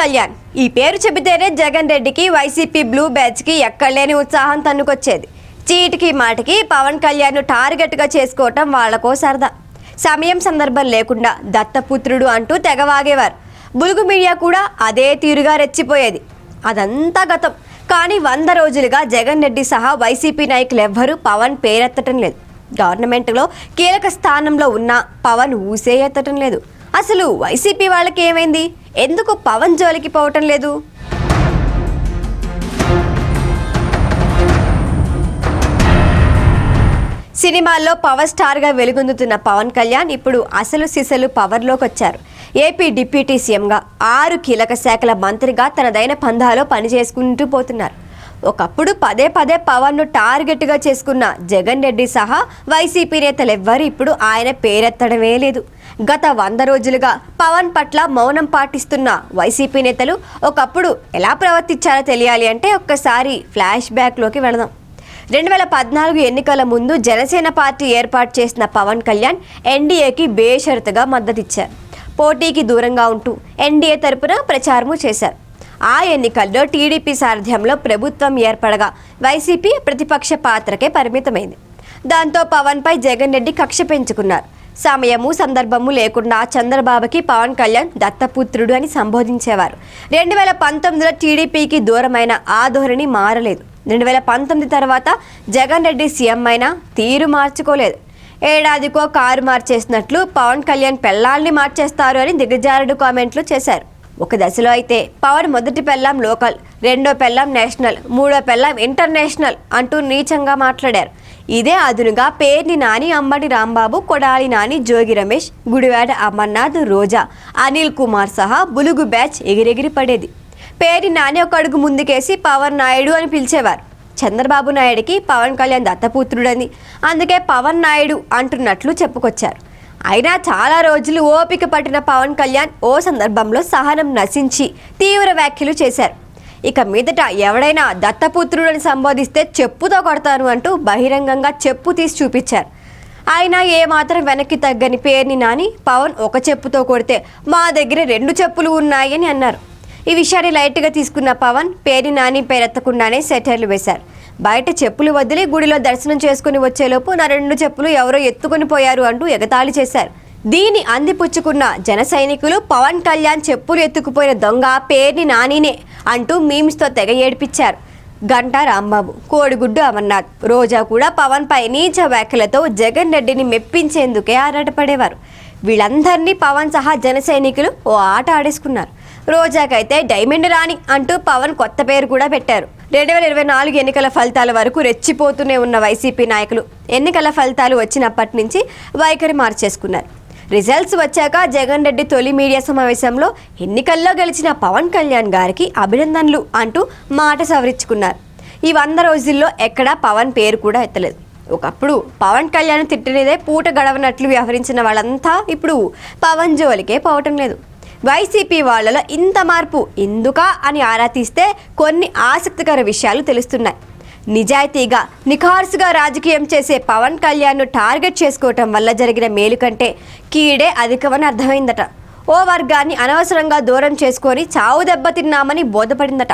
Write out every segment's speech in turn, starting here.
కళ్యాణ్. ఈ పేరు చెబితేనే జగన్ రెడ్డికి వైసీపీ బ్లూ బ్యాచ్కి ఎక్కడలేని ఉత్సాహం తన్నుకొచ్చేది. చీటికి మాటికి పవన్ కళ్యాణ్ను టార్గెట్గా చేసుకోవటం వాళ్ళకో సరదా. సమయం సందర్భం లేకుండా దత్తపుత్రుడు అంటూ తెగవాగేవారు బులుగు మీడియా కూడా అదే తీరుగా రెచ్చిపోయేది. అదంతా గతం. కానీ వంద రోజులుగా జగన్ రెడ్డి సహా వైసీపీ నాయకులు ఎవ్వరూ పవన్ పేరెత్తటం లేదు. గవర్నమెంట్లో కీలక స్థానంలో ఉన్న పవన్ ఊసే ఎత్తటం లేదు. అసలు వైసీపీ వాళ్ళకి ఏమైంది? ఎందుకు పవన్ జోలికి పోవటం లేదు? సినిమాల్లో పవర్ స్టార్గా వెలుగొందుతున్న పవన్ కళ్యాణ్ ఇప్పుడు అసలు సిసలు పవర్లోకి వచ్చారు ఏపీ డిప్యూటీ సీఎంగా ఆరు కీలక శాఖల మంత్రిగా తనదైన పంధాలో పనిచేసుకుంటూ పోతున్నారు. ఒకప్పుడు పదే పదే పవన్ను టార్గెట్గా చేసుకున్న జగన్ రెడ్డి సహా వైసీపీ నేతలు ఎవ్వరు ఇప్పుడు ఆయన పేరెత్తడమే లేదు. గత వంద రోజులుగా పవన్ పట్ల మౌనం పాటిస్తున్న వైసీపీ నేతలు ఒకప్పుడు ఎలా ప్రవర్తించారో తెలియాలి అంటే ఒక్కసారి ఫ్లాష్ బ్యాక్లోకి వెళదాం. రెండు వేల పద్నాలుగు ఎన్నికల ముందు జనసేన పార్టీ ఏర్పాటు చేసిన పవన్ కళ్యాణ్ ఎన్డీఏకి బేషరతుగా మద్దతిచ్చారు. పోటీకి దూరంగా ఉంటూ ఎన్డీఏ తరపున ప్రచారము చేశారు. ఆ ఎన్నికల్లో టీడీపీ సారథ్యంలో ప్రభుత్వం ఏర్పడగా వైసీపీ ప్రతిపక్ష పాత్రకే పరిమితమైంది. దాంతో పవన్పై జగన్ రెడ్డి కక్ష పెంచుకున్నారు. సమయము సందర్భము లేకుండా చంద్రబాబుకి పవన్ కళ్యాణ్ దత్తపుత్రుడు అని సంబోధించేవారు. రెండు వేల పంతొమ్మిదిలో టీడీపీకి దూరమైన ఆ ధోరణి మారలేదు. రెండు వేల పంతొమ్మిది తర్వాత జగన్ రెడ్డి సీఎం అయినా తీరు మార్చుకోలేదు. ఏడాదికో కారు మార్చేసినట్లు పవన్ కళ్యాణ్ పెళ్ళాల్ని మార్చేస్తారు అని దిగజారుడు కామెంట్లు చేశారు. ఒక దశలో అయితే పవన్ మొదటి పెళ్ళాం లోకల్ రెండో పెళ్ళాం నేషనల్ మూడో పెళ్ళాం ఇంటర్నేషనల్ అంటూ నీచంగా మాట్లాడారు. ఇదే అదునుగా పేర్ని నాని అమ్మడి రాంబాబు కొడాలి నాని జోగి రమేష్ గుడివాడ అమర్నాథ్ రోజా అనిల్ కుమార్ సహా బులుగు బ్యాచ్ ఎగిరెగిరి పడేది. పేరి నాని ఒక అడుగు ముందుకేసి పవన్ నాయుడు అని పిలిచేవారు. చంద్రబాబు నాయుడికి పవన్ కళ్యాణ్ దత్తపుత్రుడని. అందుకే పవన్ నాయుడు అంటున్నట్లు చెప్పుకొచ్చారు. అయినా చాలా రోజులు ఓపిక పట్టిన పవన్ కళ్యాణ్ ఓ సందర్భంలో సహనం నశించి తీవ్ర వ్యాఖ్యలు చేశారు. ఇక మీదట ఎవడైనా దత్తపుత్రుడని సంబోధిస్తే చెప్పుతో కొడతాను అంటూ బహిరంగంగా చెప్పు తీసి చూపించారు. ఆయన ఏమాత్రం వెనక్కి తగ్గని పేరుని నాని పవన్ ఒక చెప్పుతో కొడితే మా దగ్గర రెండు చెప్పులు ఉన్నాయని అన్నారు. ఈ విషయాన్ని లైట్గా తీసుకున్న పవన్ పేరు నాని పేరెత్తకుండానే సెటర్లు వేశారు. బయట చెప్పులు వదిలి గుడిలో దర్శనం చేసుకుని వచ్చేలోపు నా రెండు చెప్పులు ఎవరో ఎత్తుకుని పోయారు అంటూ ఎగతాళి చేశారు. దీన్ని అందిపుచ్చుకున్న జన సైనికులు పవన్ కళ్యాణ్ చెప్పులు ఎత్తుకుపోయిన దొంగ పేరుని నానినే అంటూ మీమ్స్తో తెగ ఏడిపించారు. గంట రాంబాబు కోడిగుడ్డు అమర్నాథ్ రోజా కూడా పవన్ పై నీచ వ్యాఖ్యలతో జగన్ రెడ్డిని మెప్పించేందుకే ఆరాటపడేవారు. వీళ్ళందరినీ పవన్ సహా జన సైనికులు ఓ ఆట ఆడేసుకున్నారు. రోజాకైతే డైమండ్ రాణి అంటూ పవన్ కొత్త పేరు కూడా పెట్టారు. రెండు వేల ఇరవై నాలుగు ఎన్నికల ఫలితాల వరకు రెచ్చిపోతూనే ఉన్న వైసీపీ నాయకులు ఎన్నికల ఫలితాలు వచ్చినప్పటి నుంచి వైఖరి మార్చేసుకున్నారు. రిజల్ట్స్ వచ్చాక జగన్ రెడ్డి తొలి మీడియా సమావేశంలో ఎన్నికల్లో గెలిచిన పవన్ కళ్యాణ్ గారికి అభినందనలు అంటూ మాట సవరించుకున్నారు. ఈ వంద రోజుల్లో ఎక్కడా పవన్ పేరు కూడా ఎత్తలేదు. ఒకప్పుడు పవన్ కళ్యాణ్ తిట్టినదే పూట గడవనట్లు వ్యవహరించిన వాళ్ళంతా ఇప్పుడు పవన్ జోలికే పోవటం లేదు. వైసీపీ వాళ్ళలో ఇంత మార్పు ఎందుకా అని ఆరా తీస్తే కొన్ని ఆసక్తికర విషయాలు తెలుస్తున్నాయి. నిజాయితీగా నిఖార్సుగా రాజకీయం చేసే పవన్ కళ్యాణ్ను టార్గెట్ చేసుకోవటం వల్ల జరిగిన మేలు కంటే కీడే అధికమని అర్థమైందట. ఓ వర్గాన్ని అనవసరంగా దూరం చేసుకొని చావు దెబ్బతిన్నామని బోధపడిందట.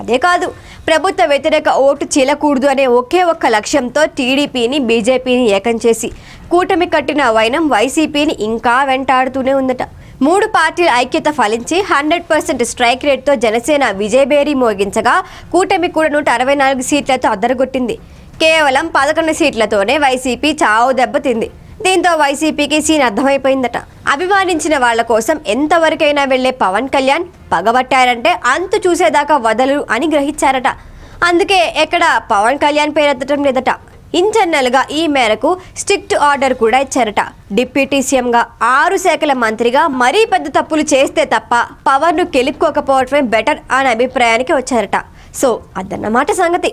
అదే కాదు ప్రభుత్వ వ్యతిరేక ఓటు చీలకూడదు అనే ఒకే ఒక్క లక్ష్యంతో టీడీపీని బీజేపీని ఏకం చేసి కూటమి కట్టిన వైనం వైసీపీని ఇంకా వెంటాడుతూనే ఉందట. మూడు పార్టీల ఐక్యత ఫలించి హండ్రెడ్ పర్సెంట్ స్ట్రైక్ రేట్తో జనసేన విజయబేరీ మోగించగా కూటమి కూడా నూట అరవై నాలుగు సీట్లతో అద్దరగొట్టింది. కేవలం పదకొండు సీట్లతోనే వైసీపీ చావు దెబ్బతింది. దీంతో వైసీపీకి సీన్ అర్థమైపోయిందట. అభిమానించిన వాళ్ళ కోసం ఎంతవరకైనా వెళ్ళే పవన్ కళ్యాణ్ పగబట్టారంటే అంతు చూసేదాకా వదలు అని గ్రహించారట. అందుకే ఎక్కడ పవన్ కళ్యాణ్ పేరెత్తడం లేదట. ఇంటర్నల్గా ఈ మేరకు స్ట్రిక్ట్ ఆర్డర్ కూడా ఇచ్చారట. డిప్యూటీ సీఎంగా ఆరు శాఖల మంత్రిగా మరీ పెద్ద తప్పులు చేస్తే తప్ప పవర్ను కెలుక్కోకపోవటమే బెటర్ అనే అభిప్రాయానికి వచ్చారట. సో అదన్నమాట సంగతి.